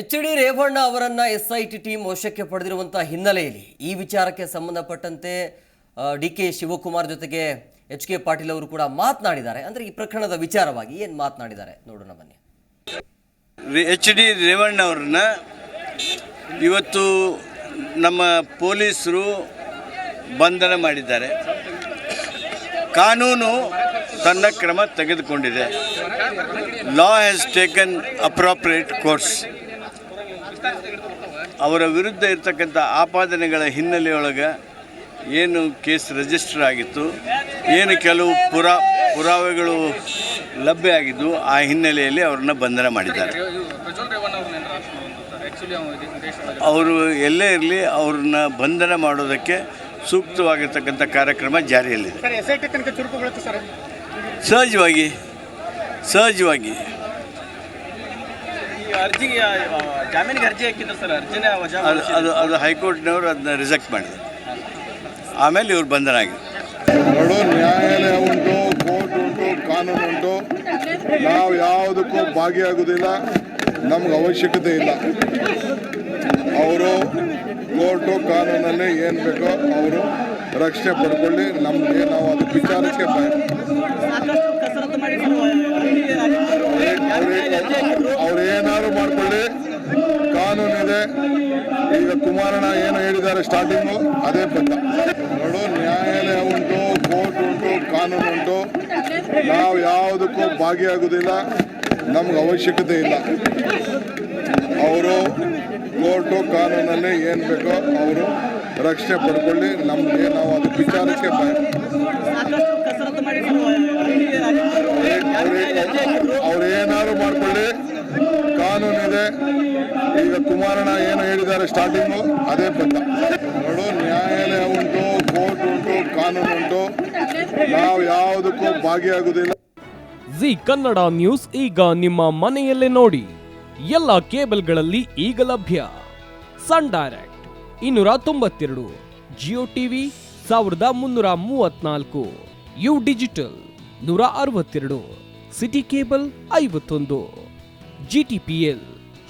H D Revanna ಅವರನ್ನ S I T team ವಶಕ್ಕೆ ಪಡೆದಿರುವಂತಹ ಹಿನ್ನೆಲೆಯಲ್ಲಿ ಈ ವಿಚಾರಕ್ಕೆ ಸಂಬಂಧಪಟ್ಟಂತೆ ಡಿ ಕೆ ಶಿವಕುಮಾರ್ ಜೊತೆಗೆ ಎಚ್ ಕೆ ಪಾಟೀಲ್ ಅವರು ಕೂಡ ಮಾತನಾಡಿದ್ದಾರೆ. ಅಂದ್ರೆ ಈ ಪ್ರಕರಣದ ವಿಚಾರವಾಗಿ ಏನು ಮಾತನಾಡಿದ್ದಾರೆ ನೋಡೋಣ ಬನ್ನಿ. ಎಚ್ ಡಿ ರೇವಣ್ಣ ಅವ್ರನ್ನ ಇವತ್ತು ನಮ್ಮ ಪೊಲೀಸರು ಬಂಧನ ಮಾಡಿದ್ದಾರೆ. ಕಾನೂನು ತನ್ನ ಕ್ರಮ ತೆಗೆದುಕೊಂಡಿದೆ. Law has taken appropriate course ಅವರ ವಿರುದ್ಧ ಇರತಕ್ಕಂಥ ಆಪಾದನೆಗಳ ಹಿನ್ನೆಲೆಯೊಳಗೆ ಏನು ಕೇಸ್ ರಿಜಿಸ್ಟರ್ ಆಗಿತ್ತು ಏನು ಕೆಲವು ಪುರಾ ಪುರಾವೆಗಳು ಲಭ್ಯ ಆಗಿದ್ದು ಆ ಹಿನ್ನೆಲೆಯಲ್ಲಿ ಅವ್ರನ್ನ ಬಂಧನ ಮಾಡಿದ್ದಾರೆ. ಅವರು ಎಲ್ಲೇ ಇರಲಿ ಅವ್ರನ್ನ ಬಂಧನ ಮಾಡೋದಕ್ಕೆ ಸೂಕ್ತವಾಗಿರ್ತಕ್ಕಂಥ ಕಾರ್ಯಕ್ರಮ ಜಾರಿಯಲ್ಲಿದೆ. ಸಹಜವಾಗಿ ಸಹಜವಾಗಿ. ಜಾಮೀನಿಗೆ ಅರ್ಜಿ ಹಾಕಿದ್ರು ಸರ್ ಅರ್ಜಿನೇ ವಜಾ ಅದು ಅದು ಅದು ಹೈಕೋರ್ಟ್ನವರು ಅದನ್ನ ರಿಜೆಕ್ಟ್ ಮಾಡಿದ್ರು ಆಮೇಲೆ ಇವ್ರು ಬಂಧನ ಆಗಿದೆ ನೋಡು ನ್ಯಾಯಾಲಯ ಉಂಟು ಕೋರ್ಟ್ ಉಂಟು ಕಾನೂನು ಉಂಟು ನಾವು ಯಾವುದಕ್ಕೂ ಭಾಗಿಯಾಗುವುದಿಲ್ಲ ನಮ್ಗೆ ಅವಶ್ಯಕತೆ ಇಲ್ಲ ಅವರು ಕೋರ್ಟು ಕಾನೂನಲ್ಲಿ ಏನು ಬೇಕೋ ಅವರು ರಕ್ಷಣೆ ಪಡ್ಕೊಳ್ಳಿ ನಮಗೆ ನಾವು ಅದು ವಿಚಾರಕ್ಕೆ ಬ- ಕುಮಾರಣ್ಣ ಏನು ಹೇಳಿದ್ದಾರೆ ಸ್ಟಾರ್ಟಿಂಗು ಅದೇ ಪಟ್ಟ ನೋಡು ನ್ಯಾಯಾಲಯ ಉಂಟು ಕೋರ್ಟ್ ಉಂಟು ಕಾನೂನು ಉಂಟು ನಾವು ಯಾವುದಕ್ಕೂ ಭಾಗಿಯಾಗುವುದಿಲ್ಲ ನಮ್ಗೆ ಅವಶ್ಯಕತೆ ಇಲ್ಲ ಅವರು ಕೋರ್ಟು ಕಾನೂನಲ್ಲಿ ಏನು ಬೇಕೋ ಅವರು ರಕ್ಷಣೆ ಪಡ್ಕೊಳ್ಳಿ ನಮಗೆ ನಾವು ಅದು ವಿಚಾರಕ್ಕೆ ಬ- ಸಾಕಷ್ಟು ಕಸರತ್ತು ಮಾಡಿ ಅವ್ರು ಏನಾದ್ರು ಮಾಡ್ಕೊಳ್ಳಿ ಈಗ ಕುಮಾರಣ್ಣ ಏನು ಹೇಳಿದ್ದಾರೆ ಸ್ಟಾರ್ಟಿಂಗ್ ಅದೇ ಪಟ್ಟ ನೋಡು, ನ್ಯಾಯಾಲಯ ಉಂಟು ಕೋರ್ಟ್ ಉಂಟು, ಕಾನೂನು ಉಂಟು. ನಾವು ಯಾವುದಕ್ಕೂ ಭಾಗಿಯಾಗುವುದಿಲ್ಲ. ಜಿ ಕನ್ನಡ ನ್ಯೂಸ್ ಈಗ ನಿಮ್ಮ ಮನೆಯಲ್ಲೇ ನೋಡಿ. ಎಲ್ಲ ಕೇಬಲ್ಗಳಲ್ಲಿ ಈಗ ಲಭ್ಯ. ಸನ್ ಡೈರೆಕ್ಟ್ ಇನ್ನೂರ ತೊಂಬತ್ತೆರಡು, ಜಿಯೋ ಟಿವಿ ಸಾವಿರದ ಮುನ್ನೂರ ಮೂವತ್ನಾಲ್ಕು ಯು ಡಿಜಿಟಲ್ ನೂರ ಅರವತ್ತೆರಡು, ಸಿಟಿ ಕೇಬಲ್ ಐವತ್ತೊಂದು ಜಿಟಿಪಿಎಲ್